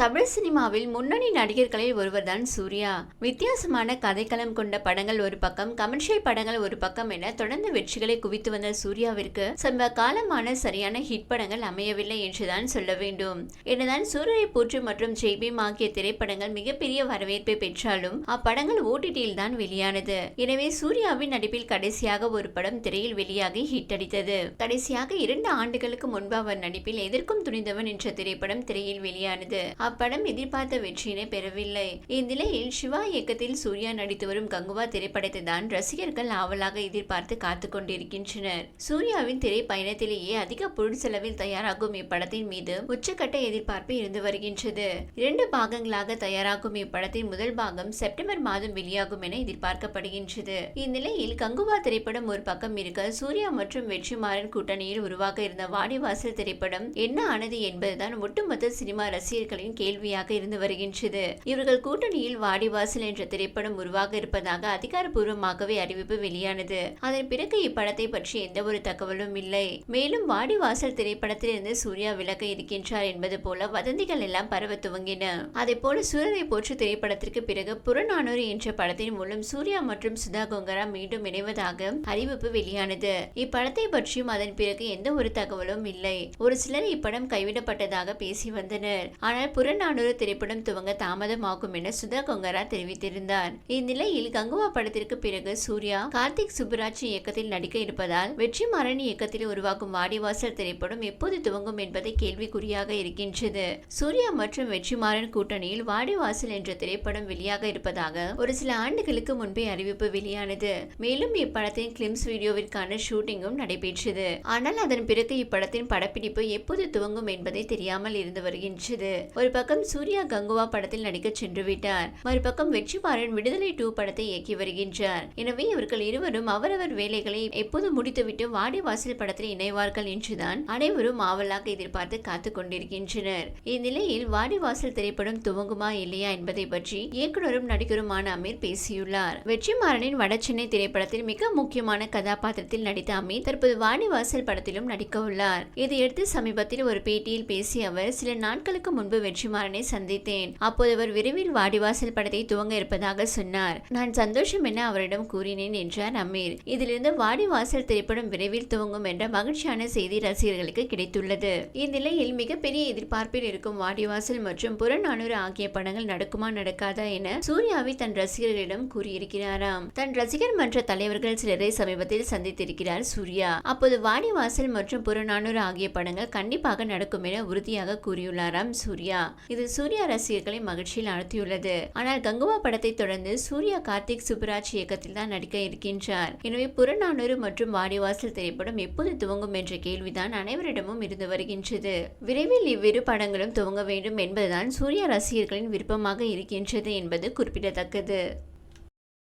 தமிழ் சினிமாவில் முன்னணி நடிகர்களில் ஒருவர்தான் சூர்யா. வித்தியாசமான கதைக்களம் கொண்ட படங்கள் ஒரு பக்கம் கமர்ஷியல் படங்கள் ஒரு பக்கம் என தொடர்ந்து வெற்றிகளை குவித்து வந்த சூர்யாவிற்கு சமீப காலமான சரியான ஹிட் படங்கள் அமையவில்லை என்றுதான் சொல்ல வேண்டும். என்னதான் சூரியரை பூற்று மற்றும் ஜெய்பீம் ஆகிய திரைப்படங்கள் மிகப்பெரிய வரவேற்பை பெற்றாலும் அப்படங்கள் ஓடிடியில் தான் வெளியானது. எனவே சூர்யாவின் நடிப்பில் கடைசியாக ஒரு படம் திரையில் வெளியாகி ஹிட் அடித்தது. கடைசியாக இரண்டு ஆண்டுகளுக்கு முன்பு அவர் நடிப்பில் எதிர்க்கும் துணிந்தவன் என்ற திரைப்படம் திரையில் வெளியானது. அப்படம் எதிர்பார்த்த வெற்றியினை பெறவில்லை. இந்நிலையில் சிவா இயக்கத்தில் சூர்யா நடித்து வரும் கங்குவா திரைப்படத்தை தான் ரசிகர்கள் ஆவலாக எதிர்பார்த்து காத்து கொண்டிருக்கின்றனர். சூர்யாவின் திரைப்பயணத்திலேயே அதிக பொருட்செலவில் தயாராகும் இப்படத்தின் மீது உச்சக்கட்ட எதிர்பார்ப்பு இருந்து வருகின்றது. இரண்டு பாகங்களாக தயாராகும் இப்படத்தின் முதல் பாகம் செப்டம்பர் மாதம் வெளியாகும் என எதிர்பார்க்கப்படுகின்றது. இந்நிலையில் கங்குவா திரைப்படம் ஒரு பக்கம் இருக்க சூர்யா மற்றும் வெற்றிமாறன் கூட்டணியில் உருவாக இருந்த வாடிவாசல் திரைப்படம் என்ன ஆனது என்பதுதான் ஒட்டுமொத்த சினிமா ரசிகர்களின் கேள்வியாக இருந்து வருகின்றது. இவர்கள் கூட்டணியில் வாடிவாசல் என்ற திரைப்படம் உருவாக இருப்பதாக அதிகாரப்பூர்வமாகவே அறிவிப்பு வெளியானது. அதன் பிறகு இப்படத்தை பற்றி எந்த ஒரு தகவலும் இல்லை. மேலும் வாடிவாசல் திரைப்படத்திலிருந்து சூர்யா விலக இருக்கின்றார் என்பது போல வதந்திகள் எல்லாம் பரவ துவங்கின. அதே போல சூரரை போற்று திரைப்படத்திற்கு பிறகு புறநானூறு என்ற படத்தின் மூலம் சூர்யா மற்றும் சுதா கொங்கரா மீண்டும் இணைவதாக அறிவிப்பு வெளியானது. இப்படத்தை பற்றியும் அதன் பிறகு எந்த ஒரு தகவலும் இல்லை. ஒரு சிலர் இப்படம் கைவிடப்பட்டதாக பேசி வந்தனர். ஆனால் புறநானூறு திரைப்படம் துவங்க தாமதமாகும் என சுதா கொங்கரா தெரிவித்திருந்தார். இந்நிலையில் கங்குவா படத்திற்கு பிறகு சூர்யா கார்த்திக் சுப்புராஜ் இயக்கத்தில் நடிக்க இருப்பதால் வெற்றிமாறன் இயக்கத்தில் உருவாகும் வாடிவாசல் திரைப்படம் எப்போது துவங்கும் என்பதை கேள்விக்குறியாக இருக்கின்றது. சூர்யா மற்றும் வெற்றிமாறன் கூட்டணியில் வாடிவாசல் என்ற திரைப்படம் வெளியாக இருப்பதாக ஒரு சில ஆண்டுகளுக்கு முன்பே அறிவிப்பு வெளியானது. மேலும் இப்படத்தின் கிளிம்ஸ் வீடியோவிற்கான ஷூட்டிங்கும் நடைபெற்றது. ஆனால் அதன் பிறகு இப்படத்தின் படப்பிடிப்பு எப்போது துவங்கும் என்பதை தெரியாமல் இருந்து வருகின்றது. ஒரு பக்கம் சூர்யா கங்குவா படத்தில் நடிக்க சென்று விட்டார் மறுபக்கம் வெற்றிமாறன் விடுதலை டூ படத்தை இயக்கி வருகின்றார். எனவே இவர்கள் இருவரும் அவரவர் வேலைகளை எப்போது முடித்துவிட்டு வாடிவாசல் படத்தில் இணைவார்கள் என்றுதான் அனைவரும் ஆவலாக எதிர்பார்த்து காத்துக் கொண்டிருக்கின்றனர். இந்நிலையில் வாடிவாசல் திரைப்படம் துவங்குமா இல்லையா என்பதை பற்றி இயக்குனரும் நடிகருமான அமீர் பேசியுள்ளார். வெற்றிமாறனின் வடசென்னை திரைப்படத்தில் மிக முக்கியமான கதாபாத்திரத்தில் நடித்த அமீர் தற்போது வாடிவாசல் படத்திலும் நடிக்க உள்ளார் இதையடுத்து சமீபத்தில் ஒரு பேட்டியில் பேசிய அவர் சில நாட்களுக்கு முன்பு வெற்றி வெற்றிமாறனை சந்தித்தேன். அப்போது அவர் விரைவில் வாடிவாசல் படத்தை துவங்க இருப்பதாக சொன்னார். நான் சந்தோஷம் என அவரிடம் கூறினேன் என்றார் அமீர். இதிலிருந்து வாடிவாசல் திரைப்படம் விரைவில் துவங்கும் என்ற மகிழ்ச்சியான செய்தி ரசிகர்களுக்கு கிடைத்துள்ளது. இந்நிலையில் மிகப்பெரிய எதிர்பார்ப்பில் இருக்கும் வாடிவாசல் மற்றும் புறநானூறு ஆகிய படங்கள் நடக்குமா நடக்காதா என சூர்யாவை தன் ரசிகர்களிடம் கூறியிருக்கிறாராம். தன் ரசிகர் மன்ற தலைவர்கள் சிலரை சமீபத்தில் சந்தித்திருக்கிறார் சூர்யா. அப்போது வாடிவாசல் மற்றும் புறநானூறு ஆகிய படங்கள் கண்டிப்பாக நடக்கும் என உறுதியாக கூறியுள்ளாராம் சூர்யா. இது சூர்யா ரசிகர்களை மகிழ்ச்சியில் ஆழ்த்தியுள்ளது ஆனால் கங்குவா படத்தை தொடர்ந்து சூர்யா கார்த்திக் சுப்புராஜ் இயக்கத்தில் தான் நடிக்க இருக்கின்றார். எனவே புறநானூறு மற்றும் வாடிவாசல் திரைப்படம் எப்போது துவங்கும் என்ற கேள்விதான் அனைவரிடமும் இருந்து வருகின்றது. விரைவில் இவ்விரு படங்களும் துவங்க வேண்டும் என்பதுதான் சூர்யா ரசிகர்களின் விருப்பமாக இருக்கின்றது என்பது குறிப்பிடத்தக்கது.